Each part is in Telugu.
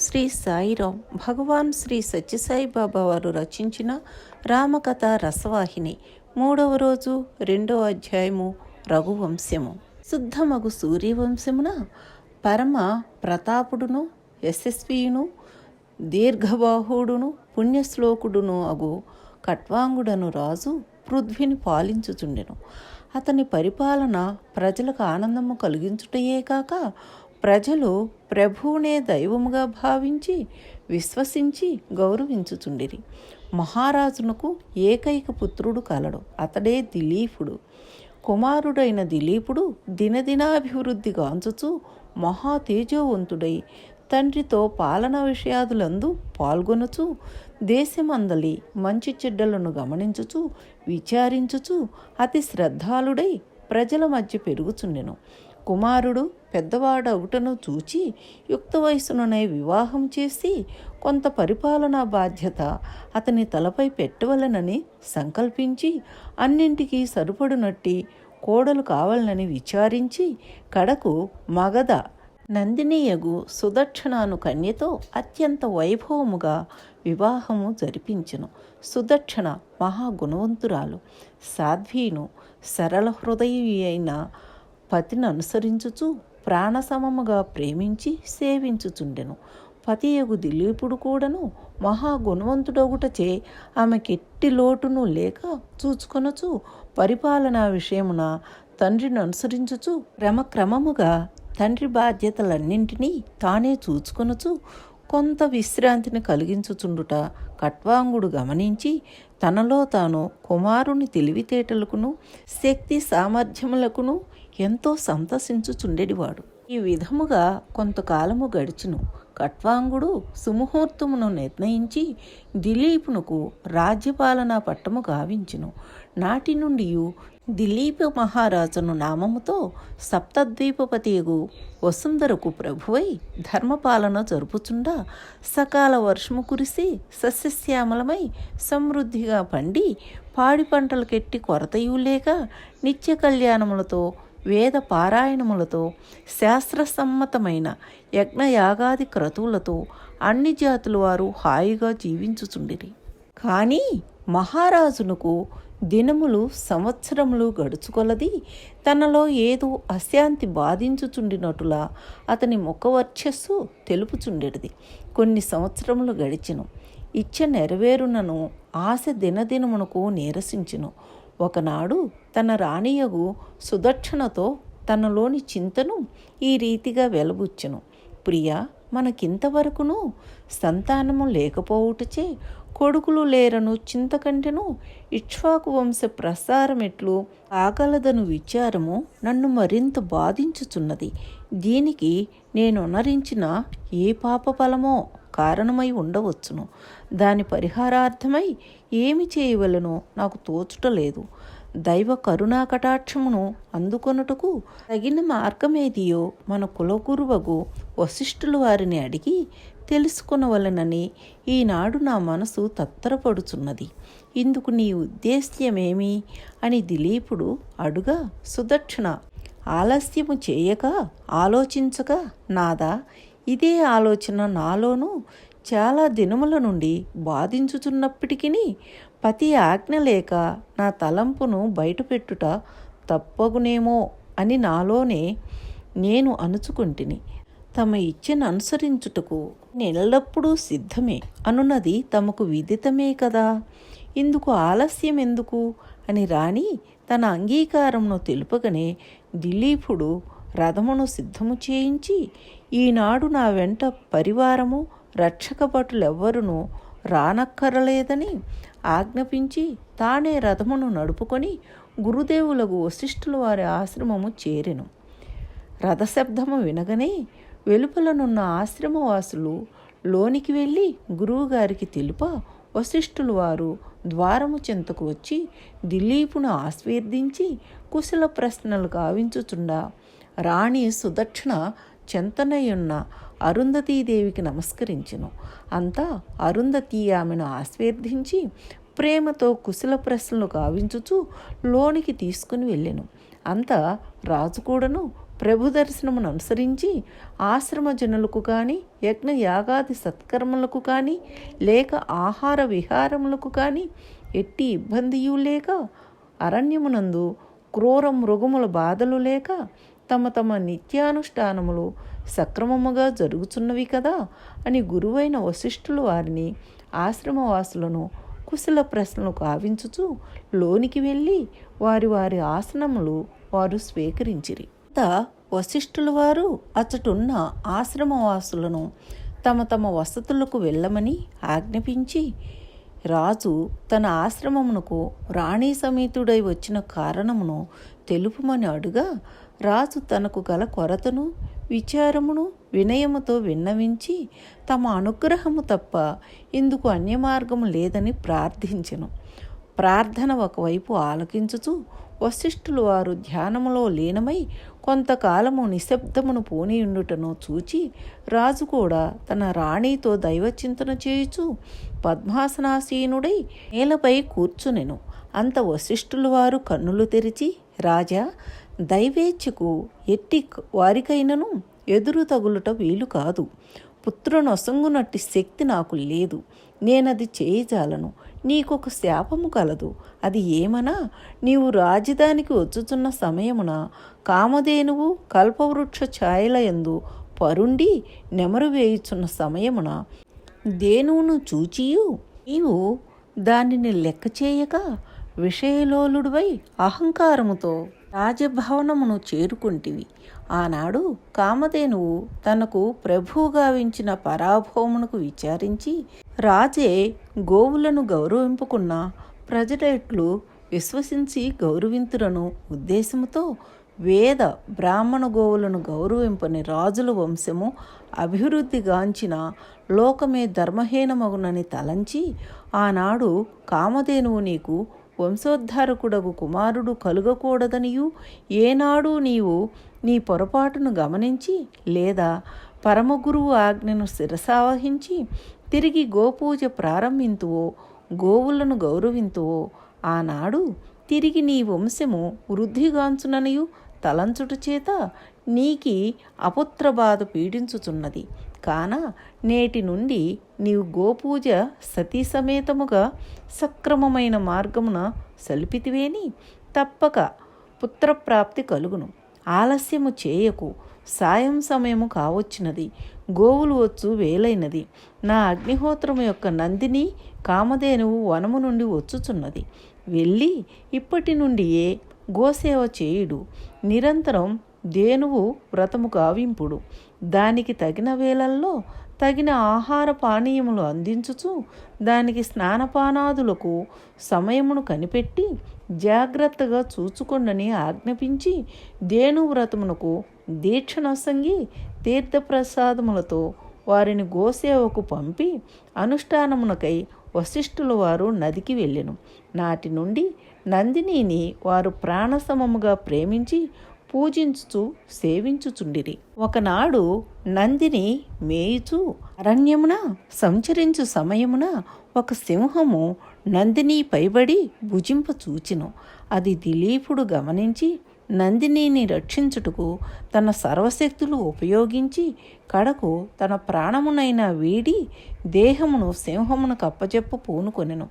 శ్రీ సాయిరాం భగవాన్ శ్రీ సత్యసాయిబాబా వారు రచించిన రామకథ రసవాహిని మూడవ రోజు రెండవ అధ్యాయము రఘువంశము. శుద్ధమగు సూర్యవంశమున పరమ ప్రతాపుడును యశస్వియును దీర్ఘబాహుడును పుణ్యశ్లోకుడును అగు కట్వాంగుడను రాజు పృథ్విని పాలించుచుండెను. అతని పరిపాలన ప్రజలకు ఆనందము కలిగించుటయే కాక ప్రజలు ప్రభువునే దైవముగా భావించి విశ్వసించి గౌరవించుచుండిరి. మహారాజునకు ఏకైక పుత్రుడు కలడు. అతడే దిలీపుడు. కుమారుడైన దిలీపుడు దినదినాభివృద్ధి గాంచుచు మహా తేజోవంతుడై తండ్రితో పాలన విషయాదులందు పాల్గొనుచు దేశమందలి మంచి చెడ్డలను గమనించుచు విచారించుచు అతి శ్రద్ధాళుడై ప్రజల మధ్య పెరుగుచుండెను. కుమారుడు పెద్దవాడవుటను చూచి యుక్త వయసుననే వివాహం చేసి కొంత పరిపాలనా బాధ్యత అతని తలపై పెట్టవలనని సంకల్పించి అన్నింటికీ సరిపడునట్టి కోడలు కావాలనని విచారించి కడకు మగధ నందినీయగు సుదక్షణను కన్యతో అత్యంత వైభవముగా వివాహము జరిపించెను. సుదక్షణ మహాగుణవంతురాలు. సాధ్వీను సరళ హృదయ అయిన పతిని అనుసరించుచు ప్రాణసమముగా ప్రేమించి సేవించుచుండెను. పతియగు దిలీపుడు కూడాను మహాగుణవంతుడొగుటచే ఆమెకెట్టి లోటును లేక చూచుకొనచు పరిపాలనా విషయమున తండ్రిని అనుసరించుచు క్రమక్రమముగా తండ్రి బాధ్యతలన్నింటినీ తానే చూచుకొనుచు కొంత విశ్రాంతిని కలిగించుచుండుట కట్వాంగుడు గమనించి తనలో తాను కుమారుని తెలివితేటలకును శక్తి సామర్థ్యములకును ఎంతో సంతసించుచుండెడివాడు. ఈ విధముగా కొంతకాలము గడిచును. కట్వాంగుడు సుముహూర్తమును నిర్ణయించి దిలీపునకు రాజ్యపాలనా పట్టము గావించును. నాటి నుండి దిలీప మహారాజును నామముతో సప్తద్వీపపతియగు వసుంధరకు ప్రభువై ధర్మపాలన జరుపుచుండా సకాల వర్షము కురిసి సస్యశ్యామలమై సమృద్ధిగా పండి పాడి పంటలకెట్టి కొరతయు లేక నిత్య కళ్యాణములతో వేద పారాయణములతో శాస్త్రసమ్మతమైన యజ్ఞయాగాది క్రతువులతో అన్ని జాతుల వారు హాయిగా జీవించుచుండిరి. కానీ మహారాజునకు దినములు సంవత్సరములు గడుచుకొలది తనలో ఏదో అశాంతి బాధించుచుండినట్టులా అతని ముఖవర్చస్సు తెలుపుచుండెడిది. కొన్ని సంవత్సరములు గడిచెను. ఇచ్చ నెరవేరునను ఆశ దినదినమునకు నీరసించును. ఒకనాడు తన రాణియగు సుదక్షణతో తనలోని చింతను ఈ రీతిగా వెలబుచ్చును. ప్రియా మనకింతవరకును సంతానము లేకపోవుటచే కొడుకులు లేరను చింతకంటెను ఇక్ష్వాకు వంశ ప్రసారమెట్లు ఆగలదను విచారము నన్ను మరింత బాధించుచున్నది. దీనికి నేనొనరించిన ఏ పాప ఫలమో? కారణమై ఉండవచ్చును. దాని పరిహారార్థమై ఏమి చేయవలనో నాకు తోచుటలేదు దైవ కరుణా కటాక్షమును అందుకొనుటకు తగిన మార్గమేదియో మన కులగురువగు వశిష్ఠులు వారిని అడిగి తెలుసుకునవలనని ఈనాడు నా మనసు తత్తరపడుచున్నది. ఇందుకు నీ ఉద్దేశ్యమేమి? అని దిలీపుడు అడుగా సుదక్షిణ ఆలస్యము చేయక ఆలోచించక నాదా ఇదే ఆలోచన నాలోనూ చాలా దినముల నుండి బాధించుచున్నప్పటికీ పతి ఆజ్ఞ లేక నా తలంపును బయటపెట్టుట తప్పగునేమో అని నాలోనే నేను అనుచుకుంటుని. తమ ఇచ్చను అనుసరించుటకు నెల్లప్పుడూ సిద్ధమే. అనున్నది తమకు విదితమే కదా. ఇందుకు ఆలస్యం ఎందుకు అని రాణి తన అంగీకారమును తెలుపగానే దిలీపుడు రథమును సిద్ధము చేయించి ఈనాడు నా వెంట పరివారము రక్షకభటులెవ్వరునూ రానక్కరలేదని ఆజ్ఞాపించి తానే రథమును నడుపుకొని గురుదేవులకు వశిష్ఠుల వారి ఆశ్రమము చేరెను. రథశబ్దము వినగనే వెలుపలనున్న ఆశ్రమవాసులు లోనికి వెళ్ళి గురువుగారికి తెలుప వశిష్ఠులు వారు ద్వారము చెంతకు వచ్చి దిలీపును ఆస్వాదించి కుశల ప్రశ్నలు గావించుచుండా రాణి సుదక్షిణ చెంతనయున్న అరుంధతీదేవికి నమస్కరించెను. అంతా అరుంధతి ఆమెను ఆస్వాదించి ప్రేమతో కుశల ప్రశ్నలు గావించుచు లోనికి తీసుకుని వెళ్ళెను. అంతా రాజు కూడాను ప్రభు దర్శనమును అనుసరించి ఆశ్రమ జనులకు కానీ యజ్ఞ యాగాది సత్కర్మలకు కానీ లేక ఆహార విహారములకు కానీ ఎట్టి ఇబ్బందియు లేక అరణ్యమునందు క్రూర మృగముల బాధలు లేక తమ తమ నిత్యానుష్ఠానములు సక్రమముగా జరుగుతున్నవి కదా అని గురువైన వశిష్ఠులు వారిని ఆశ్రమవాసులను కుశల ప్రశ్నలు కావించుచు లోనికి వెళ్ళి వారి వారి ఆసనములు వారు స్వీకరించిరి. అంత వశిష్ఠుల వారు అచ్చటున్న ఆశ్రమవాసులను తమ తమ వసతులకు వెళ్ళమని ఆజ్ఞాపించి రాజు తన ఆశ్రమమునకు రాణి సమేతుడై వచ్చిన కారణమును తెలుపుమని అడుగా రాజు తనకు గల కొరతను విచారమును వినయముతో విన్నవించి తమ అనుగ్రహము తప్ప ఇందుకు అన్యమార్గము లేదని ప్రార్థించెను. ప్రార్థన ఒకవైపు ఆలకించుచు వశిష్ఠులు వారు ధ్యానములో లీనమై కొంతకాలము నిశ్శబ్దమును పోనీయుండుటను చూచి రాజు కూడా తన రాణితో దైవచింతన చేయుచు పద్మాసనాసీనుడై నేలపై కూర్చునెను. అంత వశిష్ఠులు వారు కన్నులు తెరిచి రాజా దైవేచ్ఛకు ఎట్టి వారికైనను ఎదురు తగులుట వీలు కాదు. పుత్రునొసంగునట్టి శక్తి నాకు లేదు. నేనది చేయజాలను. నీకొక శాపము కలదు. అది ఏమనా? నీవు రాజధానికి వచ్చుచున్న సమయమున కామధేనువు కల్పవృక్ష ఛాయలయందు పరుండి నెమరు వేయుచున్న సమయమున దేనువును చూచియు. నీవు దానిని లెక్క చేయక విషయలోలుడివై అహంకారముతో రాజభవనమును చేరుకుంటివి. ఆనాడు కామధేనువు తనకు ప్రభువుగావించిన పరాభవమునకు విచారించి రాజే గోవులను గౌరవింపుకున్న ప్రజలెట్లు విశ్వసించి గౌరవింతులను ఉద్దేశముతో వేద బ్రాహ్మణ గోవులను గౌరవింపని రాజుల వంశము అభివృద్ధిగాంచిన లోకమే ధర్మహీనమగునని తలంచి ఆనాడు కామధేనువు నీకు వంశోద్ధారకుడగు కుమారుడు కలుగకూడదనియు? ఏనాడు నీవు నీ పొరపాటును గమనించి లేదా పరమగురువు ఆజ్ఞను శిరసావహించి తిరిగి గోపూజ ప్రారంభింతువో గోవులను గౌరవింతువో ఆనాడు తిరిగి నీ వంశము వృద్ధిగాంచుననియు? తలంచుట చేత నీకి అపుత్ర బాధ పీడించుచున్నది. కాన నేటి నుండి నీవు గోపూజ సతీ సమేతముగా సక్రమమైన మార్గమున సలిపితివేని తప్పక పుత్రప్రాప్తి కలుగును. ఆలస్యము చేయకు. సాయం సమయము కావచ్చినది. గోవులు వచ్చు వేలైనది. నా అగ్నిహోత్రము యొక్క నందిని కామధేనువు వనము నుండి వచ్చుచున్నది. వెళ్ళి ఇప్పటి నుండియే గోసేవ చేయుడు. నిరంతరం దేనువు వ్రతము గావింపుడు. దానికి తగిన వేళల్లో తగిన ఆహార పానీయములు అందించుచు దానికి స్నానపానాదులకు సమయమును కనిపెట్టి జాగ్రత్తగా చూచుకొండని ఆజ్ఞాపించి దేనువ్రతమునకు దీక్ష దీక్షనొసంగి తీర్థప్రసాదములతో వారిని గోసేవకు పంపి అనుష్ఠానమునకై వశిష్ఠుల వారు నదికి వెళ్ళెను. నాటి నుండి నందినిని వారు ప్రాణసమముగా ప్రేమించి పూజించుచు సేవించుచుండిరి. ఒకనాడు నందిని మేయుచు అరణ్యమున సంచరించు సమయమున ఒక సింహము నందిని పైబడి భుజింప చూచిను. అది దిలీపుడు గమనించి నందినిని రక్షించుటకు తన సర్వశక్తులు ఉపయోగించి కడకు తన ప్రాణమునైన వీడి దేహమును సింహమును కప్పజెప్పు పూనుకొనెను.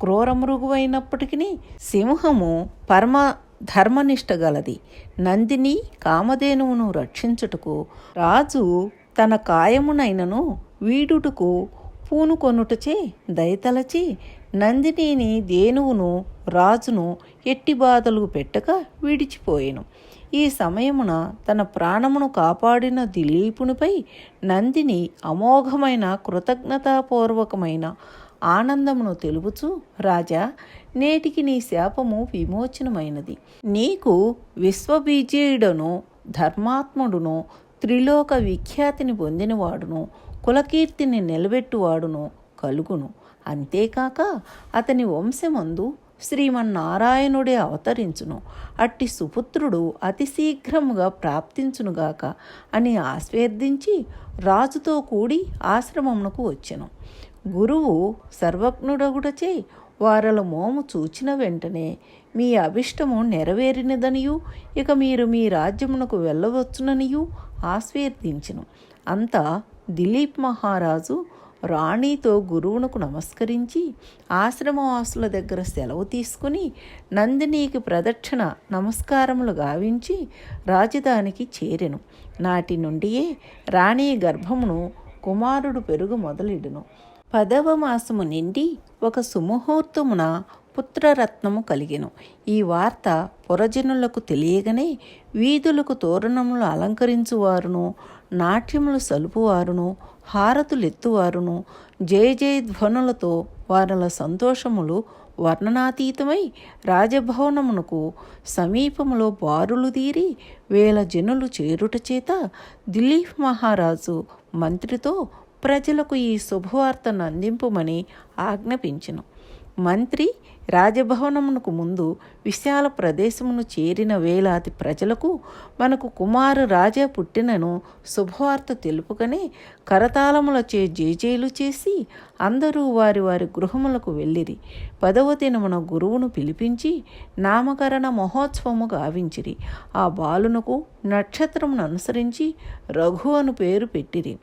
క్రూరమృగువైనప్పటికీ సింహము పరమ ధర్మనిష్ట గలది. నందిని కామధేనువును రక్షించుటకు రాజు తన కాయమునైనను వీడుటకు పూనుకొనుటచే దయతలచి నందినిని దేనువును రాజును ఎట్టి బాధలు పెట్టక విడిచిపోయెను. ఈ సమయమున తన ప్రాణమును కాపాడిన దిలీపునిపై నందిని అమోఘమైన కృతజ్ఞతాపూర్వకమైన ఆనందమును తెలుపుచు రాజా నేటికి నీ శాపము విమోచనమైనది. నీకు విశ్వబీజేయుడను ధర్మాత్ముడును త్రిలోక విఖ్యాతిని పొందినవాడును కులకీర్తిని నిలబెట్టువాడును కలుగును. అంతేకాక అతని వంశమందు శ్రీమన్నారాయణుడే అవతరించును. అట్టి సుపుత్రుడు అతి శీఘ్రముగా ప్రాప్తించునుగాక అని ఆస్వేర్దించి రాజుతో కూడి ఆశ్రమమునకు వచ్చెను. గురువు సర్వజ్ఞుడగుడచే వారల మోము చూచిన వెంటనే మీ అభిష్టము నెరవేరినదనియు ఇక మీరు మీ రాజ్యమునకు వెళ్ళవచ్చుననియు ఆశీర్దించును అంతా దిలీప్ మహారాజు రాణితో గురువునకు నమస్కరించి ఆశ్రమవాసుల దగ్గర సెలవు తీసుకుని నందినికి ప్రదక్షిణ నమస్కారములు గావించి రాజధానికి చేరెను. నాటి నుండియే రాణి గర్భమును కుమారుడు పెరుగు మొదలెడును. పదవ మాసము నిండి ఒక సుముహూర్తమున పుత్రరత్నము కలిగెను. ఈ వార్త పురజనులకు తెలియగానే వీధులకు తోరణములు అలంకరించువారును నాట్యములు సలుపువారును హారతులెత్తువారును జయ జయ ధ్వనులతో వారల సంతోషములు వర్ణనాతీతమై రాజభవనమునకు సమీపములో బారులు తీరి వేల జనులు చేరుట చేత దిలీప్ మహారాజు మంత్రితో ప్రజలకు ఈ శుభవార్తను అందింపుమని ఆజ్ఞాపించను. మంత్రి రాజభవనమునకు ముందు విశాల ప్రదేశమును చేరిన వేలాది ప్రజలకు మనకు కుమారు రాజా పుట్టినను శుభవార్త తెలుపుకనే కరతాళములచే జేజేలు చేసి అందరూ వారి వారి గృహములకు వెళ్ళిరి. పదవ దినమున గురువును పిలిపించి నామకరణ మహోత్సవము గావించిరి. ఆ బాలునకు నక్షత్రమును అనుసరించి రఘు అను పేరు పెట్టిరి.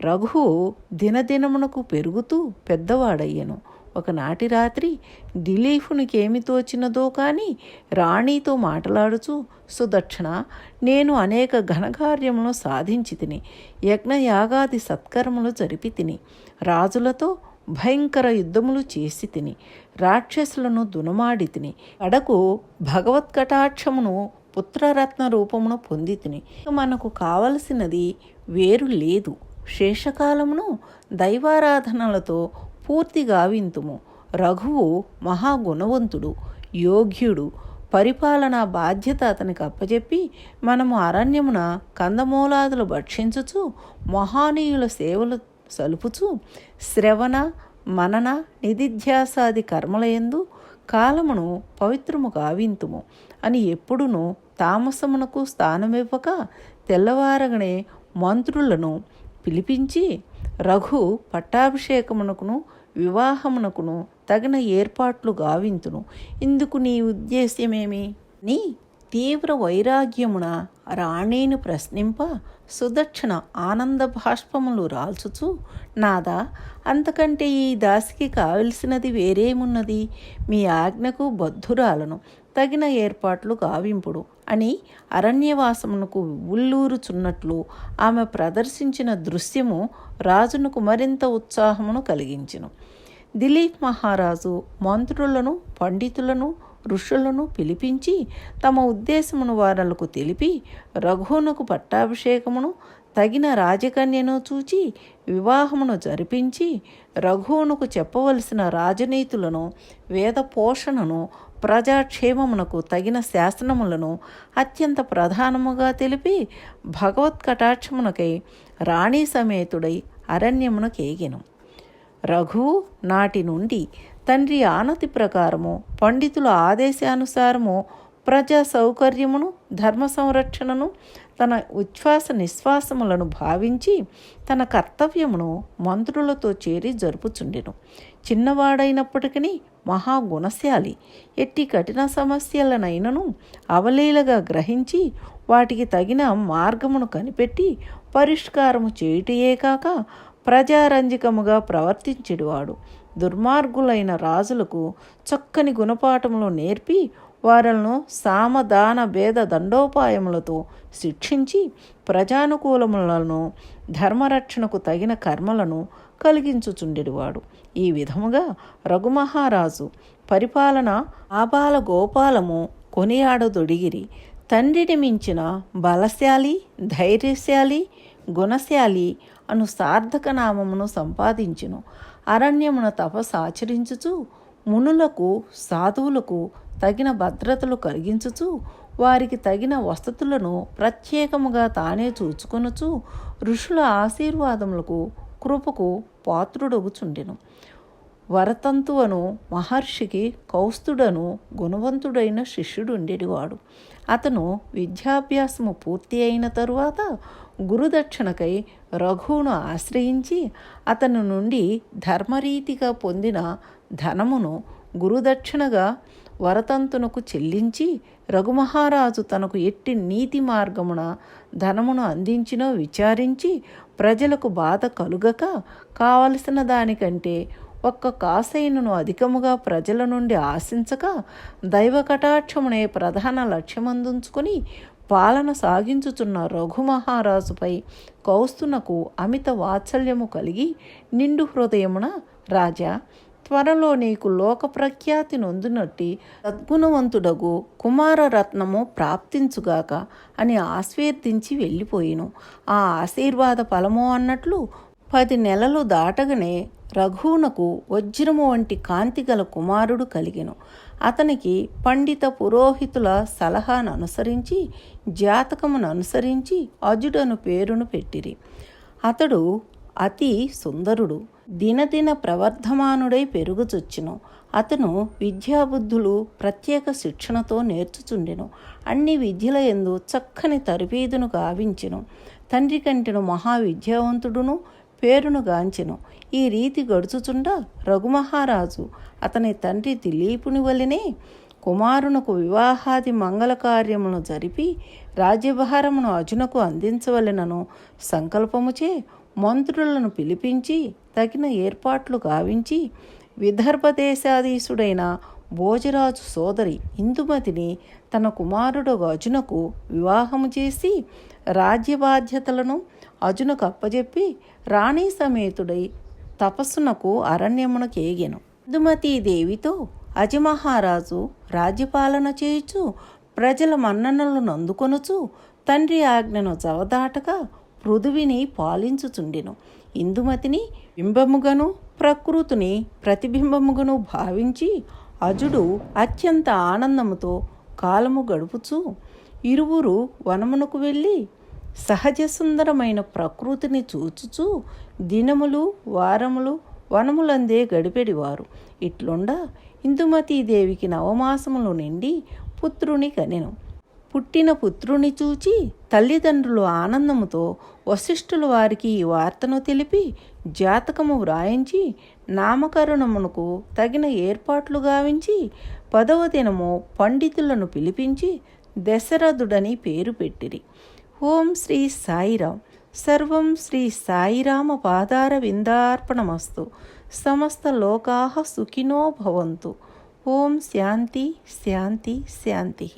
రఘు దినదినమునకు పెరుగుతూ పెద్దవాడయ్యను. ఒకనాటి రాత్రి దిలీఫునికేమి తోచినదో కానీ రాణితో మాట్లాడుచు సుదక్షణ నేను అనేక ఘనకార్యములను సాధించి తిని యజ్ఞయాగాది సత్కర్మలు జరిపి తిని రాజులతో భయంకర యుద్ధములు చేసి తిని రాక్షసులను దునమాడి తిని కడకు భగవత్కటాక్షమును పుత్రరత్న రూపమును పొంది తిని మనకు కావలసినది వేరు లేదు. శేషకాలమును దైవారాధనలతో పూర్తిగా వింతుము. రఘువు మహాగుణవంతుడు యోగ్యుడు. పరిపాలనా బాధ్యత అతనికి అప్పచెప్పి మనము అరణ్యమున కందమూలాదులు భక్షించుచు మహానీయుల సేవలు సలుపుచు శ్రవణ మనన నిధిధ్యాసాది కర్మలయందు కాలమును పవిత్రము గావింతుము అని ఎప్పుడునూ తామసమునకు స్థానమివ్వక తెల్లవారగనే మంత్రులను పిలిపించి రఘు పట్టాభిషేకమునకును వివాహమునకును తగిన ఏర్పాట్లు గావింతును. ఇందుకు నీ ఉద్దేశ్యమేమి? నీ తీవ్ర వైరాగ్యమున రాణిని ప్రశ్నింప సుదక్షిణ ఆనంద భాష్పములు రాల్చుచు నాదా అంతకంటే ఈ దాసికి కావలసినది వేరేమున్నది? మీ ఆజ్ఞకు బద్ధురాలను. తగిన ఏర్పాట్లు గావింపుడు. అని అరణ్యవాసమునకు ఉల్లూరుచున్నట్లు ఆమె ప్రదర్శించిన దృశ్యము రాజునకు మరింత ఉత్సాహమును కలిగించను. దిలీప్ మహారాజు మంత్రులను పండితులను ఋషులను పిలిపించి తమ ఉద్దేశమును వారలకు తెలిపి రఘువునకు పట్టాభిషేకమును తగిన రాజకన్యను చూచి వివాహమును జరిపించి రఘువునకు చెప్పవలసిన రాజనీతులను వేద పోషణను ప్రజాక్షేమమునకు తగిన శాసనములను అత్యంత ప్రధానముగా తెలిపి భగవత్ కటాక్షమునకై రాణి సమేతుడై అరణ్యమునకేగెను రఘువు నాటి నుండి తండ్రి ఆనతి ప్రకారము పండితుల ఆదేశానుసారము ప్రజా సౌకర్యమును ధర్మ సంరక్షణను తన ఉచ్ఛ్వాస నిశ్వాసములను భావించి తన కర్తవ్యమును మంత్రులతో చేరి జరుపుచుండెను. చిన్నవాడైనప్పటికీ మహాగుణశాలి ఎట్టి కఠిన సమస్యలనైనను అవలీలగా గ్రహించి వాటికి తగిన మార్గమును కనిపెట్టి పరిష్కారము చేయుటయే కాక ప్రజారంజకముగా ప్రవర్తించేవాడు దుర్మార్గులైన రాజులకు చక్కని గుణపాఠములు నేర్పి వారలను సామదాన భేద దండోపాయములతో శిక్షించి ప్రజానుకూలములను ధర్మరక్షణకు తగిన కర్మలను కలిగించుచుండెడివాడు. ఈ విధముగా రఘుమహారాజు పరిపాలన ఆబాల గోపాలము కొనియాడదొడిగిరి. తండ్రిని మించిన బలశాలి ధైర్యశాలి గుణశాలి అను సార్థక నామమును సంపాదించును. అరణ్యమున తపస్సాచరించుచు మునులకు సాధువులకు తగిన భద్రతలు కలిగించుచు వారికి తగిన వసతులను ప్రత్యేకముగా తానే చూచుకొనుచు ఋషుల ఆశీర్వాదములకు కృపకు పాత్రుడొగుచుండెను. వరతంతువను మహర్షికి కౌస్తుడను గుణవంతుడైన శిష్యుడుండేటివాడు అతను విద్యాభ్యాసము పూర్తి అయిన తరువాత గురుదక్షిణకై రఘువును ఆశ్రయించి అతని నుండి ధర్మరీతిగా పొందిన ధనమును గురుదక్షిణగా వరతంతునకు చెల్లించి రఘుమహారాజు తనకు ఎట్టి నీతి మార్గమున ధనమును అందించినో విచారించి ప్రజలకు బాధ కలుగక కావలసిన దానికంటే ఒక్క కాసైనను అధికముగా ప్రజల నుండి ఆశించక దైవ కటాక్షమునే ప్రధాన లక్ష్యమందుంచుకొని పాలన సాగించుచున్న రఘుమహారాజుపై కౌస్తునకు అమిత వాత్సల్యము కలిగి నిండు హృదయమున రాజా త్వరలో నీకు లోక ప్రఖ్యాతి నొందునట్టి సద్గుణవంతుడగు కుమారరత్నము ప్రాప్తించుగాక అని ఆశీర్దించి వెళ్ళిపోయిను. ఆ ఆశీర్వాద ఫలము అన్నట్లు పది నెలలు దాటగానే రఘువునకు వజ్రము వంటి కాంతిగల కుమారుడు కలిగెను. అతనికి పండిత పురోహితుల సలహాను అనుసరించి జాతకమును అనుసరించి అజుడను పేరును పెట్టిరి. అతడు అతి సుందరుడు. దినదిన ప్రవర్ధమానుడై పెరుగుచొచ్చును. అతను విద్యాబుద్ధులు ప్రత్యేక శిక్షణతో నేర్చుచుండెను. అన్ని విద్యల ఎందు చక్కని తరబీదును గావించెను. తండ్రి కంటెను మహావిద్యావంతుడును పేరును గాంచెను. ఈ రీతి గడుచుచుండ రఘుమహారాజు అతని తండ్రి దిలీపుని వలనే కుమారునకు వివాహాది మంగళ కార్యమును జరిపి రాజ్యభారమును అజునకు అందించవలెనను సంకల్పముచే మంత్రులను పిలిపించి తగిన ఏర్పాట్లు గావించి విదర్భ దేశాధీశుడైన భోజరాజు సోదరి ఇందుమతిని తన కుమారుడు అజునకు వివాహము చేసి రాజ్య బాధ్యతలను అజునకు అప్పజెప్పి రాణి సమేతుడై తపస్సునకు అరణ్యమునకు ఏగెను. ఇందుమతి దేవితో అజమహారాజు రాజ్యపాలన చేయుచు ప్రజల మన్ననలను అందుకొనుచు తండ్రి ఆజ్ఞను జవదాటగా పృథువిని పాలించుచుండెను. ఇందుమతిని బింబముగను ప్రకృతిని ప్రతిబింబముగను భావించి అజుడు అత్యంత ఆనందముతో కాలము గడుపుచు ఇరువురు వనమునకు వెళ్ళి సహజ సుందరమైన ప్రకృతిని చూచుచూ దినములు వారములు వనములందే గడిపెడివారు. ఇట్లుండ ఇందుమతీదేవికి నవమాసములు నిండి పుత్రుని కనెను. పుట్టిన పుత్రుని చూచి తల్లిదండ్రులు ఆనందముతో వశిష్ఠులు వారికి ఈ వార్తను తెలిపి జాతకము వ్రాయించి నామకరణమునకు తగిన ఏర్పాట్లు గావించి పదవ దినము పండితులను పిలిపించి దశరథుడని పేరు పెట్టిరి. ఓం శ్రీ సాయిరాం సర్వం శ్రీ సాయిరామ పాదార విందార్పణమస్తు సమస్త లోకా సుఖినో భవంతు. ఓం శాంతి శాంతి శాంతి.